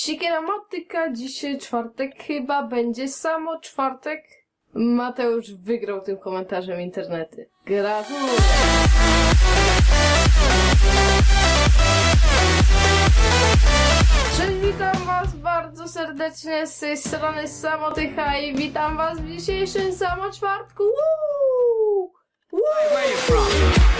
Sikiera dzisiaj czwartek, chyba będzie samo czwartek. Mateusz wygrał tym komentarzem internety. Gratuluję! Cześć, witam was bardzo serdecznie z tej strony Samotycha i witam was w dzisiejszym samo czwartku. Woo! Woo!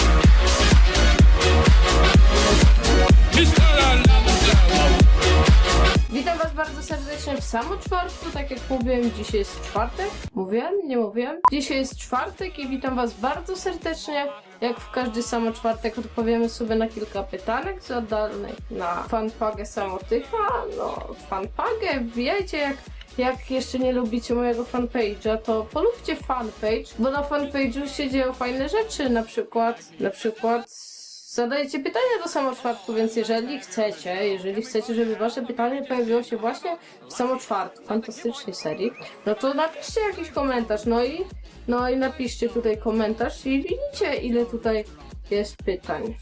Samo czwartku, tak jak mówiłem, dzisiaj jest czwartek. Mówiłem? Nie mówiłem? Dzisiaj jest czwartek i witam Was bardzo serdecznie. Jak w każdy samo czwartek odpowiemy sobie na kilka pytanek zadanych na fanpagę Samotycha. No, fanpagę, wbijajcie jak jak jeszcze nie lubicie mojego fanpage'a, to polubcie fanpage, bo na fanpage'u się dzieją fajne rzeczy, na przykład, na przykład zadajecie pytania do samoczwartku, więc jeżeli chcecie, jeżeli chcecie, żeby wasze pytanie pojawiło się właśnie w samoczwartku, fantastycznej serii, no to napiszcie jakiś komentarz, no i, no i napiszcie tutaj komentarz i widzicie ile tutaj jest pytań.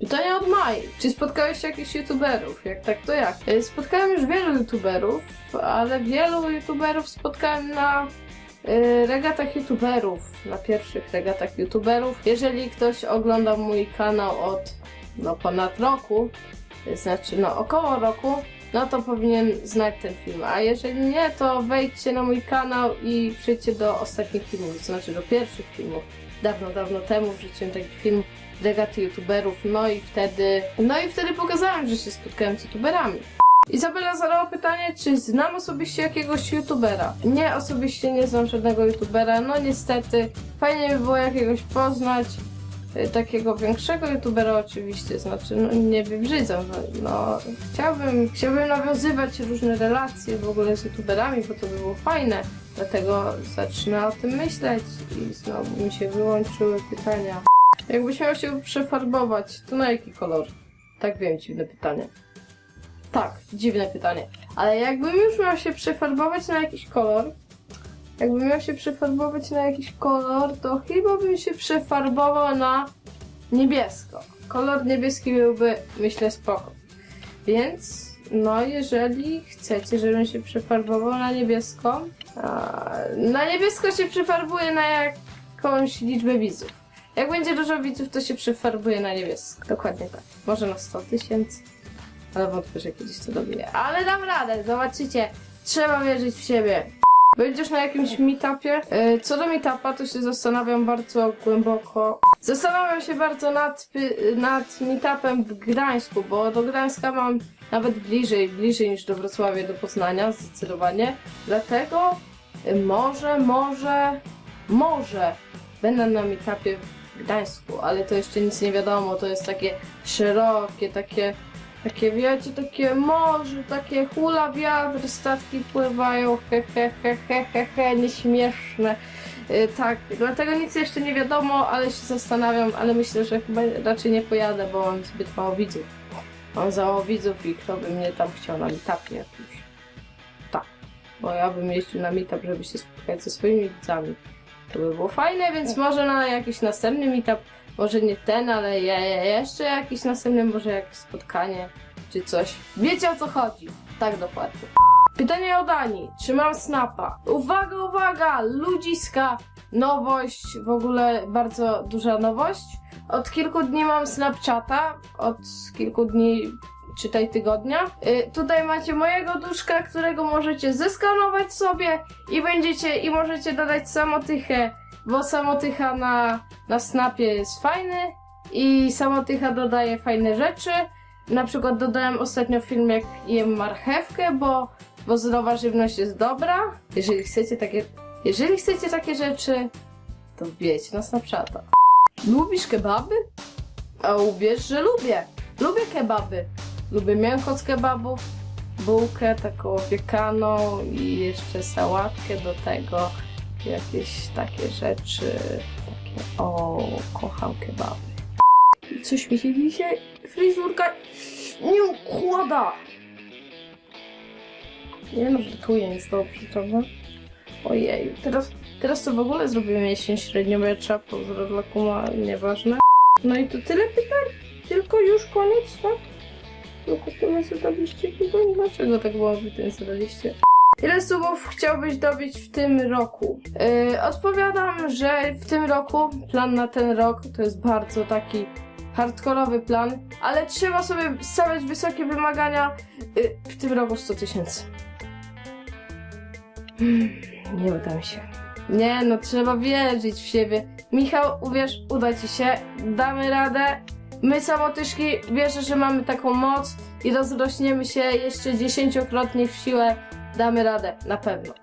Pytanie od Mai. Czy spotkałeś jakichś youtuberów? Jak tak, to jak? E, Spotkałem już wielu youtuberów, ale wielu youtuberów spotkałem na regatach youtuberów, na pierwszych regatach youtuberów. Jeżeli ktoś ogląda mój kanał od no, ponad roku, znaczy no około roku, no to powinien znać ten film. A jeżeli nie, to wejdźcie na mój kanał i przejdźcie do ostatnich filmów, to znaczy do pierwszych filmów. Dawno, dawno temu wrzuciłem taki film regaty youtuberów, no i wtedy, no i wtedy pokazałem, że się spotkałem z youtuberami. Izabela zadała pytanie, czy znam osobiście jakiegoś youtubera. Nie, osobiście nie znam żadnego youtubera, no niestety. Fajnie by było jakiegoś poznać. y, Takiego większego youtubera oczywiście, znaczy no, nie wybrzydzam, no, no chciałbym, chciałbym nawiązywać różne relacje w ogóle z youtuberami, bo to by było fajne, dlatego zacznę o tym myśleć i znowu mi się wyłączyły pytania. Jakbyś miał się przefarbować, to na jaki kolor? Tak wiem, dziwne pytanie. Tak, dziwne pytanie. Ale jakbym już miał się przefarbować na jakiś kolor, jakbym miał się przefarbować na jakiś kolor, to chyba bym się przefarbował na niebiesko. Kolor niebieski byłby, myślę, spoko. Więc, no, jeżeli chcecie, żebym się przefarbował na niebiesko, na niebiesko się przefarbuję na jakąś liczbę widzów. Jak będzie dużo widzów, to się przefarbuje na niebiesko. Dokładnie tak. Może na 100 tysięcy. Ale wątpię, że kiedyś to dobiję. Ale dam radę, zobaczycie. Trzeba wierzyć w siebie. Będziesz na jakimś meetupie? Yy, Co do meetupa, to się zastanawiam bardzo głęboko. Zastanawiam się bardzo nad, nad meetupem w Gdańsku, bo do Gdańska mam nawet bliżej, bliżej niż do Wrocławia, do Poznania, zdecydowanie. Dlatego y, może, może, może będę na meetupie w Gdańsku, ale to jeszcze nic nie wiadomo, to jest takie szerokie, takie, takie wiecie, takie morze, takie hula wiatr, statki pływają, he he he he he, he nieśmieszne. Y, tak, dlatego nic jeszcze nie wiadomo, ale się zastanawiam, ale myślę, że chyba raczej nie pojadę, bo mam zbyt mało widzów. Mam za mało widzów i kto by mnie tam chciał na meetupie jakimś. Tak, bo ja bym jeździł na meetup, żeby się spotkać ze swoimi widzami. To by było fajne, więc może na jakiś następny meetup, może nie ten, ale je, je, jeszcze jakiś następny, może jakieś spotkanie czy coś. Wiecie o co chodzi? Tak dokładnie. Pytanie od Ani. Czy mam snapa? Uwaga, uwaga! Ludziska! Nowość, w ogóle bardzo duża nowość. Od kilku dni mam Snapchata. Od kilku dni, czytaj tygodnia. Y, tutaj macie mojego duszka, którego możecie zeskanować sobie i będziecie, i możecie dodać samotychę, bo samotycha na, na Snapie jest fajny i samotycha dodaje fajne rzeczy. Na przykład dodałem ostatnio film, jak jem marchewkę, bo, bo zdrowa żywność jest dobra. Jeżeli chcecie takie, jeżeli chcecie takie rzeczy, to wbijecie na Snapchata. Lubisz kebaby? A uwierz, że lubię. Lubię kebaby. Lubię mięcho z kebabów, bułkę taką opiekaną i jeszcze sałatkę do tego. Jakieś takie rzeczy. Takie, o, kocham kebaby. Coś mi się dzisiaj fryzurka nie układa. Nie no, żartuję, jest dobrze, prawda? Ojej, teraz, teraz to w ogóle zrobię miesiąc średnio, bo ja trzeba pozdro dla kuma, nieważne. No i to tyle pytań? Tylko już koniec, tak? No kupimy sobie tabliczki, dlaczego tak było, wy ten zadaliście? Ile subów chciałbyś dobić w tym roku? Yy, odpowiadam, że w tym roku, plan na ten rok to jest bardzo taki hardkorowy plan, ale trzeba sobie stawiać wysokie wymagania. Yy, w tym roku 100 tysięcy. Hmm, Nie uda mi się. Nie, no trzeba wierzyć w siebie. Michał, uwierz, uda ci się, damy radę. My samotyszki wierzę, że mamy taką moc i rozrośniemy się jeszcze dziesięciokrotnie w siłę. Damy radę, na pewno.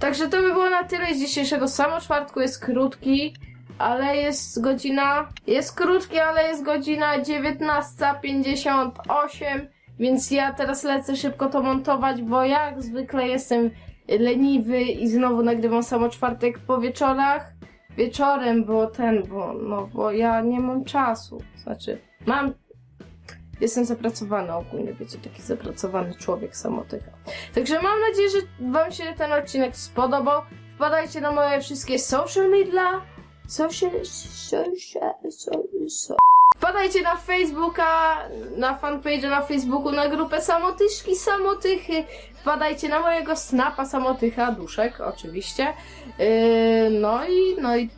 Także to by było na tyle z dzisiejszego samo czwartku. Jest krótki, ale jest godzina. Jest krótki, ale jest godzina 19.58. Więc ja teraz lecę szybko to montować, bo jak zwykle jestem leniwy i znowu nagrywam samo czwartek po wieczorach. Wieczorem, bo ten, bo no, bo ja nie mam czasu. Znaczy, mam. Jestem zapracowany ogólnie, wiecie, taki zapracowany człowiek samotyka. Także mam nadzieję, że Wam się ten odcinek spodobał. Wpadajcie na moje wszystkie social media. Social, social, social. Wpadajcie na Facebooka, na fanpage na Facebooku, na grupę Samotyszki Samotychy. Wpadajcie na mojego snapa Samotycha, duszek oczywiście. Yy, no i, no i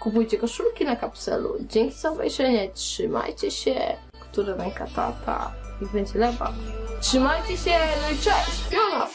kupujcie koszulki na kapselu. Dzięki za obejrzenie, trzymajcie się. Która ręka tata? I będzie lewa. Trzymajcie się, no i cześć, piona!